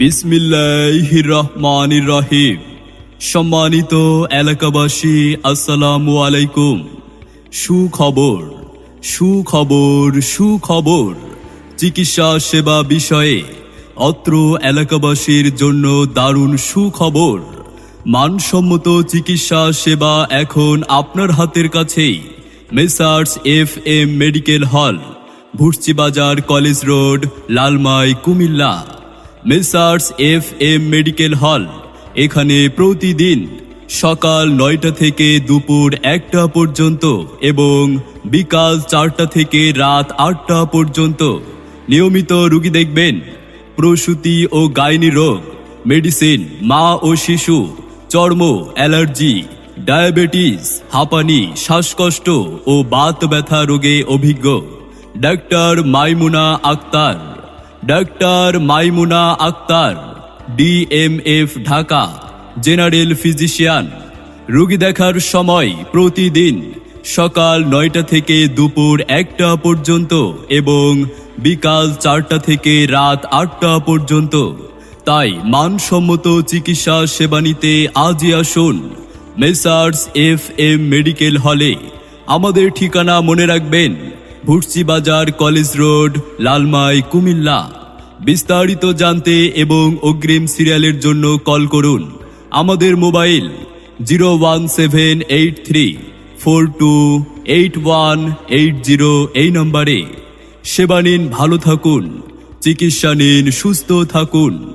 বিসমিল্লাহ রহমান রহিম সম্মানিত এলাকাবাসী, আসসালামু আলাইকুম। সুখবর সুখবর সুখবর। চিকিৎসা সেবা বিষয়ে অত্র এলাকাবাসীর জন্য দারুণ সুখবর। মানসম্মত চিকিৎসা সেবা এখন আপনার হাতের কাছেই। Messrs F M medical hall Bhutchibazar college road, Lalmai, Comilla. Messrs F M medical hall, এখানে প্রতিদিন সকাল নয়টা থেকে দুপুর একটা পর্যন্ত এবং বিকাল চারটা থেকে রাত আটটা পর্যন্ত। নিয়মিত রুগী দেখবেন, প্রসূতি ও গাইনি রোগ, মেডিসিন, মা ও শিশু, চর্ম, অ্যালার্জি, ডায়াবেটিস, হাঁপানি, শ্বাসকষ্ট ও বাত ব্যথা রোগে অভিজ্ঞ। Doctor Maimuna Akter. Doctor Maimuna Akter DMF Dhaka general physician রোগী দেখার সময় প্রতিদিন সকাল নয়টা থেকে দুপুর একটা পর্যন্ত এবং বিকাল চারটা থেকে রাত আটটা পর্যন্ত। তাই মানসম্মত চিকিৎসা সেবা নিতে আজই আসুন মেসার্স এফ এম মেডিকেল হলে। আমাদের ঠিকানা মনে রাখবেন ভুটসি বাজার কলেজ রোড, লালমাই, কুমিল্লা। বিস্তারিত জানতে এবং অগ্রিম সিরিয়ালের জন্য কল করুন আমাদের mobile zero one seven eight three four two eight one eight zero এই নম্বরে। সেবা নিন, ভালো থাকুন, চিকিৎসা নিন, সুস্থ থাকুন।